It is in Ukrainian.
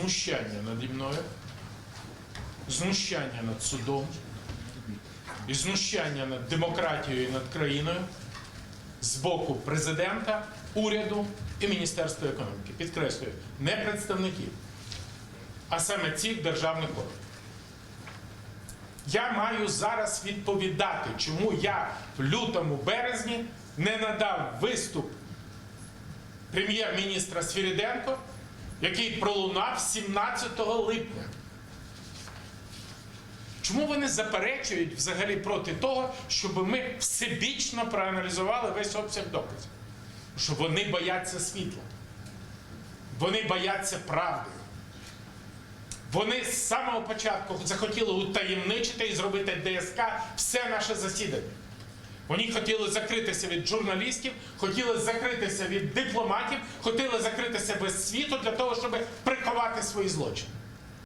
знущання наді мною, знущання над судом і знущання над демократією і над країною з боку президента, уряду і Міністерства економіки. Підкреслюю, не представників, а саме цих державних органів. Я маю зараз відповідати, чому я в лютому березні не надав виступ прем'єр-міністра Свіріденко, який пролунав 17 липня. Чому вони заперечують взагалі проти того, щоб ми всебічно проаналізували весь обсяг доказів? Що вони бояться світла, вони бояться правди. Вони з самого початку захотіли утаємничити і зробити ДСК все наше засідання. Вони хотіли закритися від журналістів, хотіли закритися від дипломатів, хотіли закритися без світу для того, щоб приховати свої злочини.